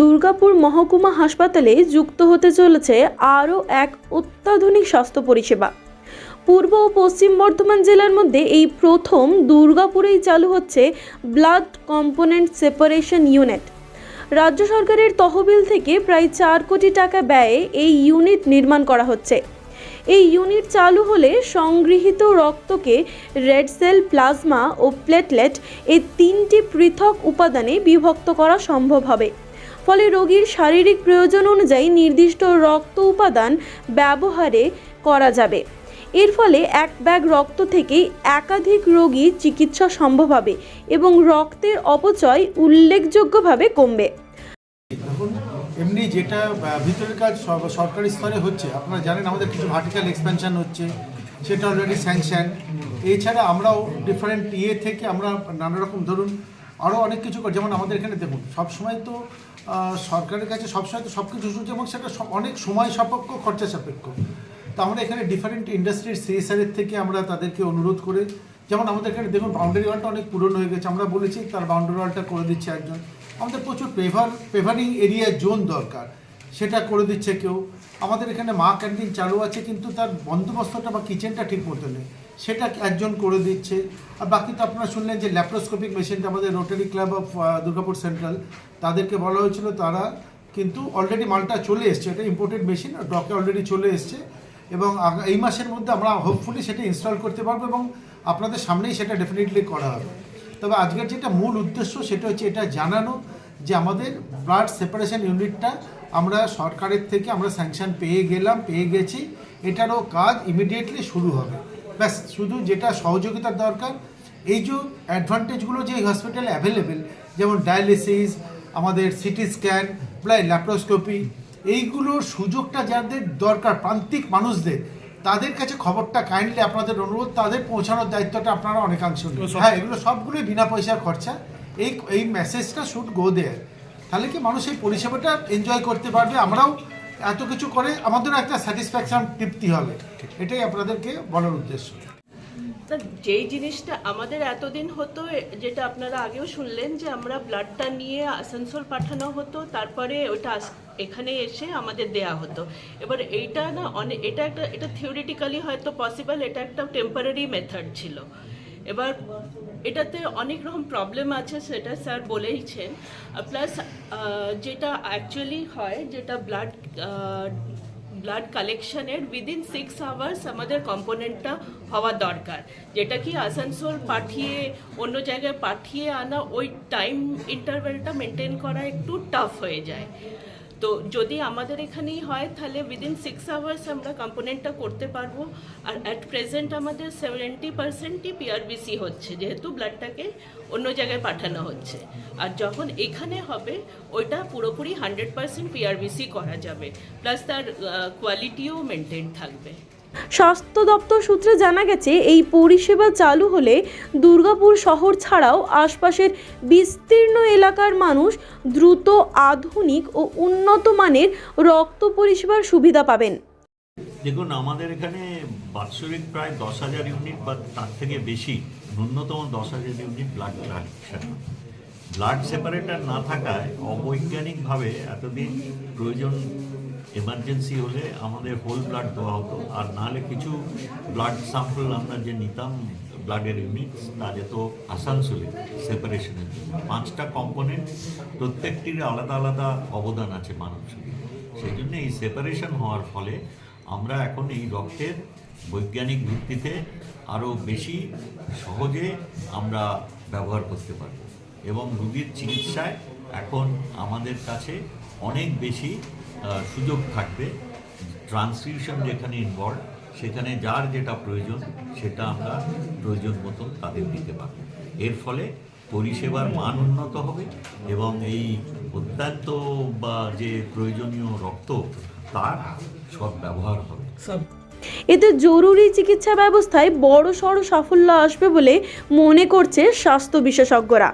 দুর্গাপুর মহকুমা হাসপাতালে যুক্ত হতে চলেছে আরও এক অত্যাধুনিক স্বাস্থ্য পরিষেবা। পূর্ব ও পশ্চিম বর্ধমান জেলার মধ্যে এই প্রথম দুর্গাপুরেই চালু হচ্ছে ব্লাড কম্পোনেন্ট সেপারেশন ইউনিট। রাজ্য সরকারের তহবিল থেকে প্রায় চার কোটি টাকা ব্যয়ে এই ইউনিট নির্মাণ করা হচ্ছে। এই ইউনিট চালু হলে সংগৃহীত রক্তকে রেড সেল প্লাজমা ও প্লেটলেট এই তিনটি পৃথক উপাদানে বিভক্ত করা সম্ভব হবে। ফলে রোগীর শারীরিক প্রয়োজন অনুযায়ী নির্দিষ্ট রক্ত উপাদান ব্যবহারে করা যাবে। এর ফলে এক ব্যাগ রক্ত থেকে একাধিক রোগী চিকিৎসা সম্ভব হবে এবং রক্তের অপচয় উল্লেখযোগ্যভাবে কমবে। এমনি যেটা ভিতরের কাজ সরকারি স্তরে হচ্ছে, আপনারা জানেন আমাদের কিছু ভার্টিক্যাল এক্সপেনশন হচ্ছে, সেটা অলরেডি স্যাংশন এছাড়া আমরাও ডিফারেন্ট ইয়ে থেকে আমরা নানা রকম, ধরুন আরও অনেক কিছু করে। যেমন আমাদের এখানে দেখুন, সবসময় তো সরকারের কাছে সবসময় তো সব কিছু শুনছে এবং সেটা অনেক সময় সাপেক্ষ, খরচা সাপেক্ষ। তো আমরা এখানে ডিফারেন্ট ইন্ডাস্ট্রির সিএসআরের থেকে আমরা তাদেরকে অনুরোধ করে, যেমন আমাদের এখানে দেখুন বাউন্ডারি ওয়ালটা অনেক পুরনো হয়ে গেছে, আমরা বলেছি তার বাউন্ডারি ওয়ালটা করে দিচ্ছে একজন। আমাদের প্রচুর পেভার পেভারিং এরিয়া জোন দরকার। সেটা করে দিচ্ছে কেউ। আমাদের এখানে মা ক্যান্টিন চালু আছে, কিন্তু তার বন্দোবস্তটা বা কিচেনটা ঠিক মতো নেই। সেটা একজন করে দিচ্ছে। আর বাকি তো আপনারা শুনলেন যে ল্যাপ্রোস্কোপিক মেশিনটা আমাদের rotary club of Durgapur central, তাদেরকে বলা হয়েছিল তারা কিন্তু অলরেডি মালটা চলে এসছে। এটা ইম্পোর্টেড মেশিন আর ডকে অলরেডি চলে এসছে। এবং এই মাসের মধ্যে আমরা হোপফুলি সেটা ইনস্টল করতে পারব এবং আপনাদের সামনেই সেটা ডেফিনেটলি করা হবে। তবে আজকের যেটা মূল উদ্দেশ্য সেটা হচ্ছে এটা জানানো যে আমাদের ব্লাড সেপারেশন ইউনিটটা আমরা সরকারের থেকে আমরা স্যাংশন পেয়ে গেলাম পেয়ে গেছি। এটারও কাজ ইমিডিয়েটলি শুরু হবে। ব্যাস শুধু যেটা সহযোগিতার দরকার এই যে অ্যাডভান্টেজগুলো যে হসপিটালে অ্যাভেলেবেল যেমন ডায়ালিসিস আমাদের সিটি স্ক্যান প্রায় ল্যাপ্রোস্কোপি এইগুলোর সুযোগটা যাদের দরকার প্রান্তিক মানুষদের তাদের কাছে খবরটা কাইন্ডলি আপনাদের অনুরোধ তাদের পৌঁছানোর দায়িত্বটা আপনারা অনেকাংশ। হ্যাঁ এগুলো সবগুলোই বিনা পয়সার খরচা। এই এই মেসেজটা শুড গো দেয়ার তাহলে কি মানুষ এই পরিষেবাটা এনজয় করতে পারবে? আমরাও এত কিছু করে আমাদেরও একটা স্যাটিসফ্যাকশন তৃপ্তি হবে। এটাই আপনাদেরকে বলার উদ্দেশ্য। তা যেই জিনিসটা আমাদের এতদিন হতো যেটা আপনারা আগেও শুনলেন যে আমরা ব্লাডটা নিয়ে আসানসোল পাঠানো হতো, তারপরে ওটা এখানে এসে আমাদের দেয়া হতো। এবার এইটা না অনেক এটা একটা, এটা থিওরিটিক্যালি হয়তো পসিবল এটা একটা টেম্পারারি মেথড ছিল। এবার এটাতে অনেক রকম প্রবলেম আছে, সেটা স্যার বলেইছেন। প্লাস যেটা অ্যাকচুয়ালি হয়, যেটা ব্লাড ব্লাড কালেকশনের উইদিন সিক্স আওয়ার্স আমাদের কম্পোনেন্টটা হওয়া দরকার। যেটা কি আসানসোল পাঠিয়ে, অন্য জায়গায় পাঠিয়ে আনা, ওই টাইম ইন্টারভেলটা মেনটেন করা একটু টাফ হয়ে যায়। তো যদি আমাদের এখানেই হয়, তাহলে উইদিন সিক্স আওয়ার্স আমরা কম্পোনেন্টটা করতে পারব। আর অ্যাট প্রেজেন্ট আমাদের সেভেন্টি পার্সেন্টই পিআরবিসি হচ্ছে, যেহেতু ব্লাডটাকে অন্য জায়গায় পাঠানো হচ্ছে। আর যখন এখানে হবে, ওইটা পুরোপুরি হান্ড্রেড পার্সেন্ট পিআরবিসি করা যাবে। প্লাস তার কোয়ালিটিও মেনটেন থাকবে। স্বাস্থ্য দপ্তর সূত্রে জানা গেছে, এই পরিষেবা চালু হলে দুর্গাপুর শহর ছাড়াও আশপাশের বিস্তীর্ণ এলাকার মানুষ দ্রুত আধুনিক ও উন্নত মানের রক্ত পরিষেবার সুবিধা পাবেন। দেখুন, আমাদের এখানে বাৎসরিক প্রায় দশ হাজার ইউনিট বা তার থেকে বেশি, ন্যূনতম দশ হাজার unit blood collection blood separator না থাকায় অবৈজ্ঞানিকভাবে এতদিন প্রয়োজন এমার্জেন্সি হলে আমাদের হোল ব্লাড দেওয়া হতো। আর নাহলে কিছু ব্লাড স্যাম্পল আমরা যে নিতাম, ব্লাডের ইউনিট তা যেত আসানসোলে সেপারেশনের জন্য। পাঁচটা কম্পোনেন্ট, প্রত্যেকটির আলাদা আলাদা অবদান আছে মানব শরীরে। সেই জন্য এই সেপারেশন হওয়ার ফলে আমরা এখন এই রক্তের বৈজ্ঞানিক ভিত্তিতে আরও বেশি সহজে আমরা ব্যবহার করতে পারব। এবং রোগীর চিকিৎসায় এখন আমাদের কাছে অনেক বেশি সুযোগ থাকবে। ট্রান্সফিউশন যেখানে ইনভলভ সেখানে যার যেটা প্রয়োজন, সেটা আমরা প্রয়োজন মতন তাদের দিতে পারব। এর ফলে পরিষেবার মান উন্নত হবে এবং এই অত্যন্ত বা যে প্রয়োজনীয় রক্ত, তার সব ব্যবহার হবে। এতে জরুরি চিকিৎসা ব্যবস্থায় বড় সড় সাফল্য আসবে বলে মনে করছে স্বাস্থ্য বিশেষজ্ঞরা।